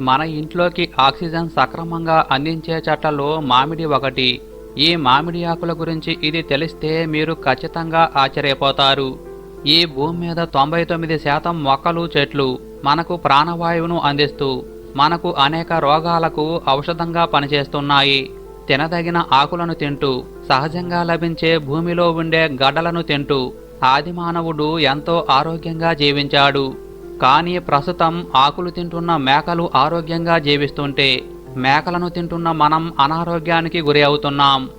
మన ఇంట్లోకి ఆక్సిజన్ సక్రమంగా అందించే చెట్లలో మామిడి ఒకటి. ఈ మామిడి ఆకుల గురించి ఇది తెలిస్తే మీరు ఖచ్చితంగా ఆశ్చర్యపోతారు. ఈ భూమి మీద తొంభై తొమ్మిది శాతం మొక్కలు చెట్లు మనకు ప్రాణవాయువును అందిస్తూ మనకు అనేక రోగాలకు ఔషధంగా పనిచేస్తున్నాయి. తినదగిన ఆకులను తింటూ సహజంగా లభించే భూమిలో ఉండే గడ్డలను తింటూ ఆదిమానవుడు ఎంతో ఆరోగ్యంగా జీవించాడు. కానీ ప్రస్తుతం ఆకులు తింటున్న మేకలు ఆరోగ్యంగా జీవిస్తుంటే మేకలను తింటున్న మనం అనారోగ్యానికి గురి అవుతున్నాం.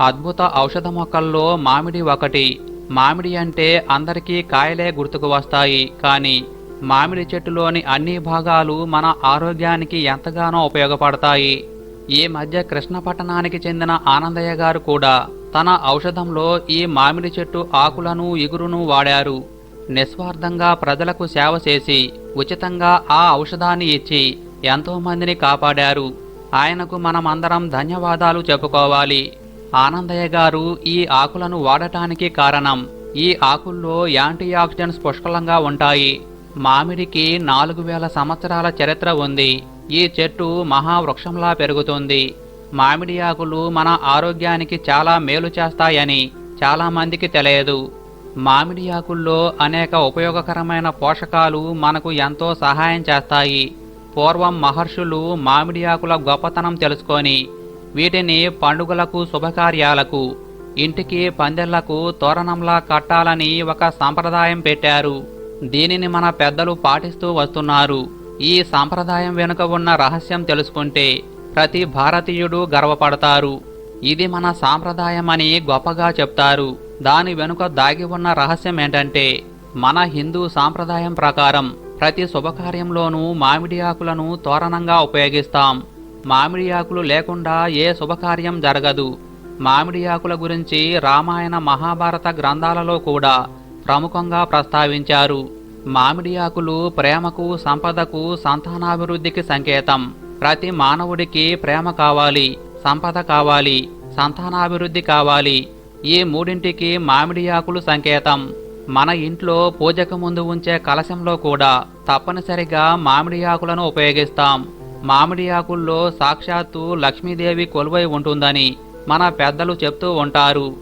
అద్భుత ఔషధ మొక్కల్లో మామిడి ఒకటి. మామిడి అంటే అందరికీ కాయలే గుర్తుకు వస్తాయి. కానీ మామిడి చెట్టులోని అన్ని భాగాలు మన ఆరోగ్యానికి ఎంతగానో ఉపయోగపడతాయి. ఈ మధ్య కృష్ణపట్టణానికి చెందిన ఆనందయ్య గారు కూడా తన ఔషధంలో ఈ మామిడి చెట్టు ఆకులను ఇగురును వాడారు. నిస్వార్థంగా ప్రజలకు సేవ చేసి ఉచితంగా ఆ ఔషధాన్ని ఇచ్చి ఎంతోమందిని కాపాడారు. ఆయనకు మనమందరం ధన్యవాదాలు చెప్పుకోవాలి. ఆనందయ్య గారు ఈ ఆకులను వాడటానికి కారణం ఈ ఆకుల్లో యాంటీ ఆక్సిడెంట్స్ పుష్కలంగా ఉంటాయి. మామిడికి నాలుగు వేల సంవత్సరాల చరిత్ర ఉంది. ఈ చెట్టు మహావృక్షంలా పెరుగుతుంది. మామిడి ఆకులు మన ఆరోగ్యానికి చాలా మేలు చేస్తాయని చాలామందికి తెలియదు. మామిడి ఆకుల్లో అనేక ఉపయోగకరమైన పోషకాలు మనకు ఎంతో సహాయం చేస్తాయి. పూర్వం మహర్షులు మామిడి ఆకుల గొప్పతనం తెలుసుకొని వీటిని పండుగలకు శుభకార్యాలకు ఇంటికి పందెళ్ళకు తోరణంలా కట్టాలని ఒక సంప్రదాయం పెట్టారు. దీనిని మన పెద్దలు పాటిస్తూ వస్తున్నారు. ఈ సాంప్రదాయం వెనుక ఉన్న రహస్యం తెలుసుకుంటే ప్రతి భారతీయుడు గర్వపడతారు. ఇది మన సాంప్రదాయమని గొప్పగా చెప్తారు. దాని వెనుక దాగి ఉన్న రహస్యం ఏంటంటే మన హిందూ సాంప్రదాయం ప్రకారం ప్రతి శుభకార్యంలోనూ మామిడి ఆకులను తోరణంగా ఉపయోగిస్తాం. మామిడి ఆకులు లేకుండా ఏ శుభకార్యం జరగదు. మామిడి ఆకుల గురించి రామాయణ మహాభారత గ్రంథాలలో కూడా ప్రముఖంగా ప్రస్తావించారు. మామిడి ఆకులు ప్రేమకు సంపదకు సంతానాభివృద్ధికి సంకేతం. ప్రతి మానవుడికి ప్రేమ కావాలి సంపద కావాలి సంతానాభివృద్ధి కావాలి ఈ మూడింటికి మామిడి ఆకులు సంకేతం. మన ఇంట్లో పూజకు ముందు ఉంచే కలశంలో కూడా తప్పనిసరిగా మామిడి ఆకులను ఉపయోగిస్తాం. మామిడి ఆకుల్లో సాక్షాత్తు లక్ష్మీదేవి కొలువై ఉంటుందని మన పెద్దలు చెప్తూ ఉంటారు.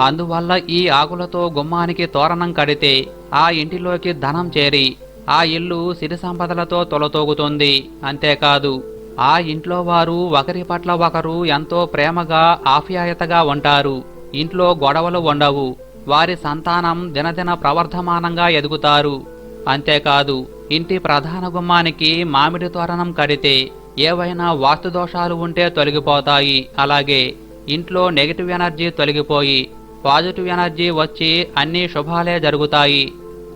అందువల్ల ఈ ఆకులతో గుమ్మానికి తోరణం కడితే ఆ ఇంటిలోకి ధనం చేరి ఆ ఇల్లు సిరి సంపదలతో తొలతూగుతుంది. అంతేకాదు ఆ ఇంట్లో వారు ఒకరి పట్ల ఒకరు ఎంతో ప్రేమగా ఆప్యాయతగా ఉంటారు. ఇంట్లో గొడవలు ఉండవు. వారి సంతానం దినదిన ప్రవర్ధమానంగా ఎదుగుతారు. అంతేకాదు ఇంటి ప్రధాన గుమ్మానికి మామిడి తోరణం కడితే ఏవైనా వాస్తు దోషాలు ఉంటే తొలగిపోతాయి. అలాగే ఇంట్లో నెగిటివ్ ఎనర్జీ తొలగిపోయి పాజిటివ్ ఎనర్జీ వచ్చి అన్ని శుభాలే జరుగుతాయి.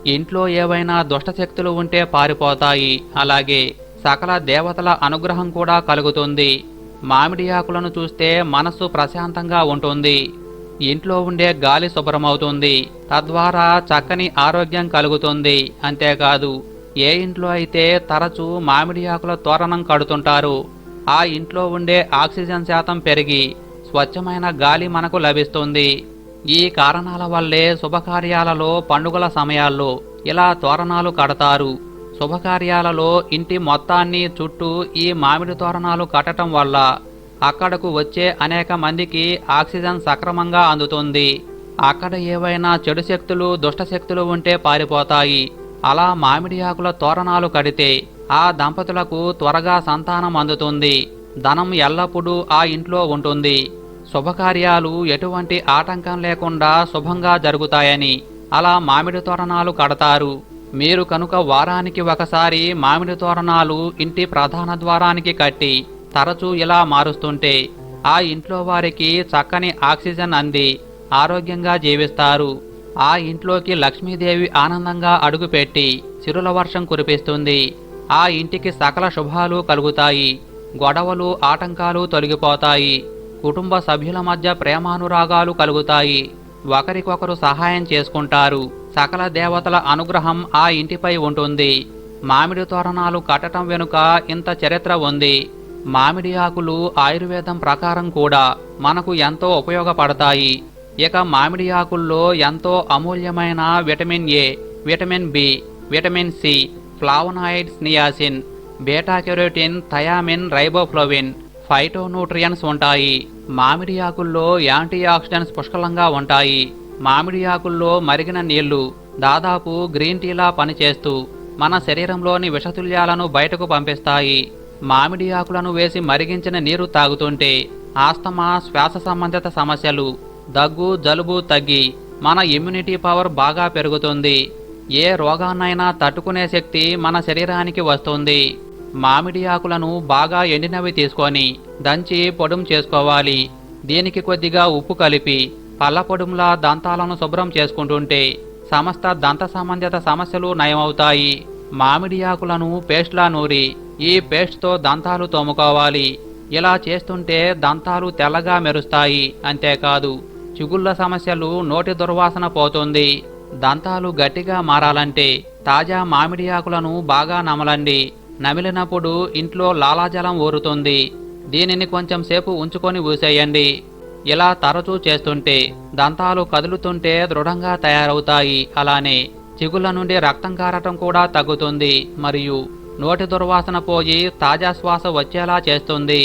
ఇంట్లో ఏవైనా దుష్టశక్తులు ఉంటే పారిపోతాయి. అలాగే సకల దేవతల అనుగ్రహం కూడా కలుగుతుంది. మామిడి ఆకులను చూస్తే మనస్సు ప్రశాంతంగా ఉంటుంది. ఇంట్లో ఉండే గాలి శుభ్రమవుతుంది. తద్వారా చక్కని ఆరోగ్యం కలుగుతుంది. అంతేకాదు ఏ ఇంట్లో అయితే తరచూ మామిడి ఆకుల తోరణం కడుతుంటారు ఆ ఇంట్లో ఉండే ఆక్సిజన్ శాతం పెరిగి స్వచ్ఛమైన గాలి మనకు లభిస్తుంది. ఈ కారణాల వల్లే శుభకార్యాలలో పండుగల సమయాల్లో ఇలా తోరణాలు కడతారు. శుభకార్యాలలో ఇంటి మొత్తాన్ని చుట్టూ ఈ మామిడి తోరణాలు కట్టడం వల్ల అక్కడకు వచ్చే అనేక మందికి ఆక్సిజన్ సక్రమంగా అందుతుంది. అక్కడ ఏవైనా చెడు శక్తులు దుష్ట శక్తులు ఉంటే పారిపోతాయి. అలా మామిడి ఆకుల తోరణాలు కడితే ఆ దంపతులకు త్వరగా సంతానం అందుతుంది. ధనం ఎల్లప్పుడూ ఆ ఇంట్లో ఉంటుంది. శుభకార్యాలు ఎటువంటి ఆటంకం లేకుండా శుభంగా జరుగుతాయని అలా మామిడి తోరణాలు కడతారు. మీరు కనుక వారానికి ఒకసారి మామిడి తోరణాలు ఇంటి ప్రధాన ద్వారానికి కట్టి తరచూ ఇలా మారుస్తుంటే ఆ ఇంట్లో వారికి చక్కని ఆక్సిజన్ అంది ఆరోగ్యంగా జీవిస్తారు. ఆ ఇంట్లోకి లక్ష్మీదేవి ఆనందంగా అడుగుపెట్టి సిరుల వర్షం కురిపిస్తుంది. ఆ ఇంటికి సకల శుభాలు కలుగుతాయి. గొడవలు ఆటంకాలు తొలగిపోతాయి. కుటుంబ సభ్యుల మధ్య ప్రేమానురాగాలు కలుగుతాయి. ఒకరికొకరు సహాయం చేసుకుంటారు. సకల దేవతల అనుగ్రహం ఆ ఇంటిపై ఉంటుంది. మామిడి తోరణాలు కట్టడం వెనుక ఇంత చరిత్ర ఉంది. మామిడి ఆకులు ఆయుర్వేదం ప్రకారం కూడా మనకు ఎంతో ఉపయోగపడతాయి. ఇక మామిడి ఆకుల్లో ఎంతో అమూల్యమైన vitamin A vitamin B vitamin C flavonoids niacin beta carotene thiamine riboflavin phytonutrients ఉంటాయి. మామిడి ఆకుల్లో యాంటీ ఆక్సిడెంట్స్ పుష్కలంగా ఉంటాయి. మామిడి ఆకుల్లో మరిగిన నీళ్ళు దాదాపు గ్రీన్ టీలా పనిచేస్తూ మన శరీరంలోని విషతుల్యాలను బయటకు పంపిస్తాయి. మామిడి ఆకులను వేసి మరిగించిన నీరు తాగుతుంటే ఆస్తమా శ్వాస సంబంధిత సమస్యలు దగ్గు జలుబు తగ్గి మన ఇమ్యూనిటీ పవర్ బాగా పెరుగుతుంది. ఏ రోగాన్నైనా తట్టుకునే శక్తి మన శరీరానికి వస్తుంది. మామిడి ఆకులను బాగా ఎండినవి తీసుకొని దంచి పొడుం చేసుకోవాలి. దీనికి కొద్దిగా ఉప్పు కలిపి పళ్ళ పొడుంలా దంతాలను శుభ్రం చేసుకుంటుంటే సమస్త దంత సంబంధిత సమస్యలు నయమవుతాయి. మామిడి ఆకులను పేస్ట్లా నూరి ఈ పేస్ట్తో దంతాలు తోముకోవాలి. ఇలా చేస్తుంటే దంతాలు తెల్లగా మెరుస్తాయి. అంతేకాదు చిగుళ్ళ సమస్యలు నోటి దుర్వాసన పోతుంది. దంతాలు గట్టిగా మారాలంటే తాజా మామిడి ఆకులను బాగా నమలండి. నమిలినప్పుడు ఇంట్లో లాలాజలం ఊరుతుంది. దీనిని కొంచెం సేపు ఉంచుకొని ఊసేయండి. ఇలా తరచూ చేస్తుంటే దంతాలు కదులుతుంటే దృఢంగా తయారవుతాయి. అలానే చిగుళ్ళ నుండి రక్తం కారటం కూడా తగ్గుతుంది. మరియు నోటి దుర్వాసన పోయి తాజా శ్వాస వచ్చేలా చేస్తుంది.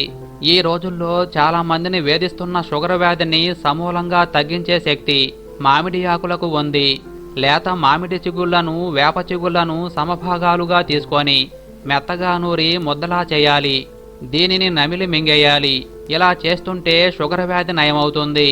ఈ రోజుల్లో చాలా మందిని వేధిస్తున్న షుగర్ వ్యాధిని సమూలంగా తగ్గించే శక్తి మామిడి ఆకులకు ఉంది. లేత మామిడి చిగుళ్ళను వేప చిగుళ్ళను సమభాగాలుగా తీసుకొని మెత్తగా నూరి ముద్దలా చేయాలి. దీనిని నమిలి మింగేయాలి. ఇలా చేస్తుంటే షుగర్ వ్యాధి నయమవుతుంది.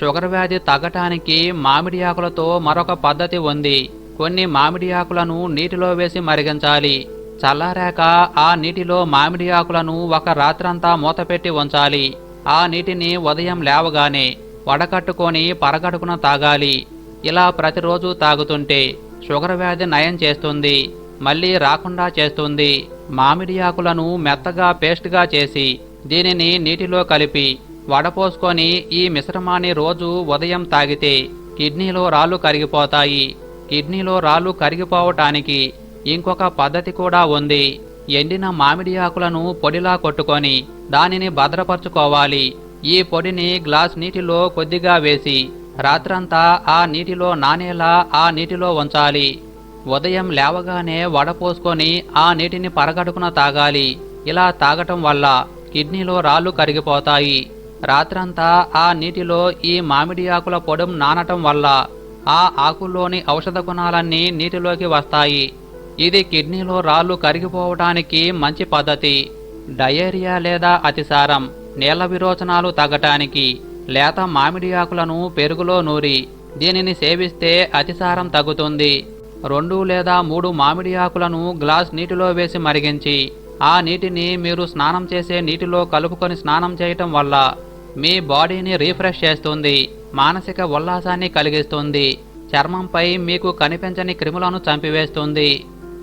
షుగర్ వ్యాధి తగ్గటానికి మామిడి ఆకులతో మరొక పద్ధతి ఉంది. కొన్ని మామిడి ఆకులను నీటిలో వేసి మరిగించాలి. చల్లారాక ఆ నీటిలో మామిడి ఆకులను ఒక రాత్రంతా మూతపెట్టి ఉంచాలి. ఆ నీటిని ఉదయం లేవగానే వడకట్టుకొని పరగడుకున తాగాలి. ఇలా ప్రతిరోజు తాగుతుంటే షుగర్ వ్యాధి నయం చేస్తుంది మళ్ళీ రాకుండా చేస్తుంది. మామిడి ఆకులను మెత్తగా పేస్ట్గా చేసి దీనిని నీటిలో కలిపి వడపోసుకొని ఈ మిశ్రమాన్ని రోజు ఉదయం తాగితే కిడ్నీలో రాళ్ళు కరిగిపోతాయి. కిడ్నీలో రాళ్ళు కరిగిపోవటానికి ఇంకొక పద్ధతి కూడా ఉంది. ఎండిన మామిడి ఆకులను పొడిలా కొట్టుకొని దానిని భద్రపరచుకోవాలి. ఈ పొడిని గ్లాస్ నీటిలో కొద్దిగా వేసి రాత్రంతా ఆ నీటిలో నానేలా ఆ నీటిలో ఉంచాలి. ఉదయం లేవగానే వడపోసుకొని ఆ నీటిని పరగడుకున తాగాలి. ఇలా తాగటం వల్ల కిడ్నీలో రాళ్ళు కరిగిపోతాయి. రాత్రంతా ఆ నీటిలో ఈ మామిడి ఆకుల పొడం నానటం వల్ల ఆ ఆకుల్లోని ఔషధ గుణాలన్నీ నీటిలోకి వస్తాయి. ఇది కిడ్నీలో రాళ్ళు కరిగిపోవడానికి మంచి పద్ధతి. డయేరియా లేదా అతిసారం నీళ్ళ విరోచనాలు తగ్గటానికి లేత మామిడి ఆకులను పెరుగులో నూరి దీనిని సేవిస్తే అతిసారం తగ్గుతుంది. రెండు లేదా మూడు మామిడి ఆకులను గ్లాస్ నీటిలో వేసి మరిగించి ఆ నీటిని మీరు స్నానం చేసే నీటిలో కలుపుకొని స్నానం చేయటం వల్ల మీ బాడీని రీఫ్రెష్ చేస్తుంది మానసిక ఉల్లాసాన్ని కలిగిస్తుంది చర్మంపై మీకు కనిపించని క్రిములను చంపివేస్తుంది.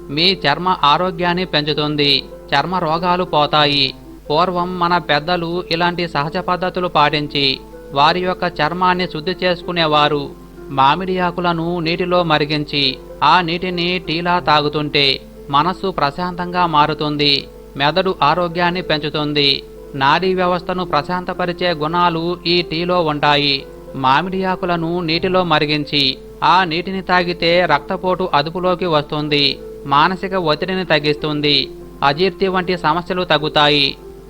మీ చర్మ ఆరోగ్యాన్ని పెంచుతుంది. చర్మ రోగాలు పోతాయి. పూర్వం మన పెద్దలు ఇలాంటి సహజ పద్ధతులు పాటించి వారి యొక్క చర్మాన్ని శుద్ధి చేసుకునేవారు. మామిడి ఆకులను నీటిలో మరిగించి ఆ నీటిని టీలా తాగుతుంటే మనస్సు ప్రశాంతంగా మారుతుంది. మెదడు ఆరోగ్యాన్ని పెంచుతుంది. నాడీ వ్యవస్థను ప్రశాంతపరిచే గుణాలు ఈ టీలో ఉంటాయి. మామిడి ఆకులను నీటిలో మరిగించి ఆ నీటిని తాగితే రక్తపోటు అదుపులోకి వస్తుంది మానసిక ఒత్తిడిని తగ్గిస్తుంది అజీర్తి వంటి సమస్యలు తగ్గుతాయి.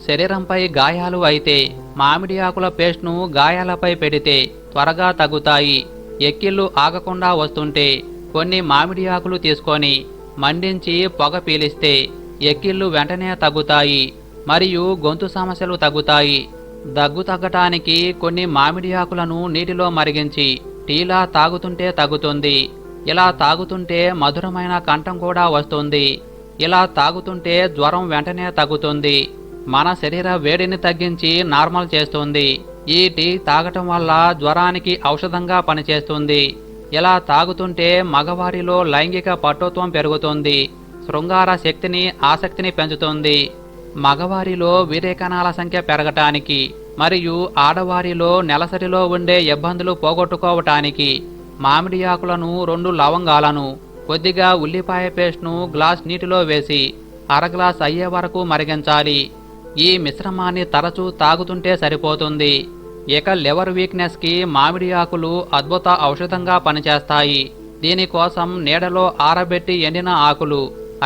శరీరంపై గాయాలు అయితే మామిడి ఆకుల పేస్ట్ను గాయాలపై పెడితే త్వరగా తగ్గుతాయి. ఎక్కిళ్ళు ఆగకుండా వస్తుంటే కొన్ని మామిడి ఆకులు తీసుకొని మండించి పొగ పీలిస్తే ఎక్కిళ్ళు వెంటనే తగ్గుతాయి మరియు గొంతు సమస్యలు తగ్గుతాయి. దగ్గు తగ్గటానికి కొన్ని మామిడి ఆకులను నీటిలో మరిగించి టీలా తాగుతుంటే తగ్గుతుంది. ఇలా తాగుతుంటే మధురమైన కంఠం కూడా వస్తుంది. ఇలా తాగుతుంటే జ్వరం వెంటనే తగ్గుతుంది. మన శరీర వేడిని తగ్గించి నార్మల్ చేస్తుంది. ఈ టీ తాగటం వల్ల జ్వరానికి ఔషధంగా పనిచేస్తుంది. ఇలా తాగుతుంటే మగవారిలో లైంగిక పట్టుత్వం పెరుగుతుంది. శృంగార శక్తిని ఆసక్తిని పెంచుతుంది. మగవారిలో వీరేకణాల సంఖ్య పెరగటానికి మరియు ఆడవారిలో నెలసరిలో ఉండే ఇబ్బందులు పోగొట్టుకోవటానికి మామిడి ఆకులను రెండు లవంగాలను కొద్దిగా ఉల్లిపాయ పేస్ట్ను గ్లాస్ నీటిలో వేసి అర గ్లాస్ అయ్యే వరకు మరిగించాలి. ఈ మిశ్రమాన్ని తరచూ తాగుతుంటే సరిపోతుంది. ఇక లివర్ వీక్నెస్కి మామిడి ఆకులు అద్భుత ఔషధంగా పనిచేస్తాయి. దీనికోసం నీడలో ఆరబెట్టి ఎండిన ఆకులు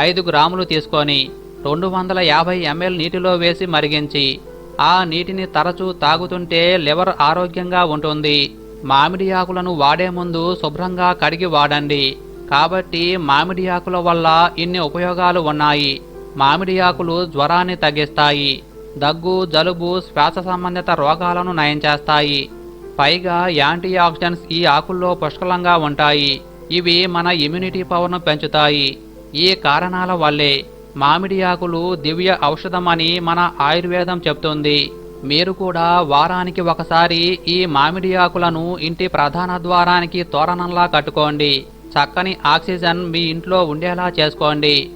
ఐదు గ్రాములు తీసుకొని రెండు వందల యాభై ఎంఎల్ నీటిలో వేసి మరిగించి ఆ నీటిని తరచూ తాగుతుంటే లివర్ ఆరోగ్యంగా ఉంటుంది. మామిడి ఆకులను వాడే ముందు శుభ్రంగా కడిగి వాడండి. కాబట్టి మామిడి ఆకుల వల్ల ఇన్ని ఉపయోగాలు ఉన్నాయి. మామిడి ఆకులు జ్వరాన్ని తగ్గిస్తాయి. దగ్గు జలుబు శ్వాస సంబంధిత రోగాలను నయం చేస్తాయి. పైగా యాంటీ ఆక్సిడెంట్స్ ఈ ఆకుల్లో పుష్కలంగా ఉంటాయి. ఇవి మన ఇమ్యూనిటీ పవర్ను పెంచుతాయి. ఈ కారణాల వల్లే మామిడి ఆకులు దివ్య ఔషధమని మన ఆయుర్వేదం చెప్తుంది. మీరు కూడా వారానికి ఒకసారి ఈ మామిడి ఆకులను ఇంటి ప్రధాన ద్వారానికి తోరణంలా కట్టుకోండి. చక్కని ఆక్సిజన్ మీ ఇంట్లో ఉండేలా చేసుకోండి.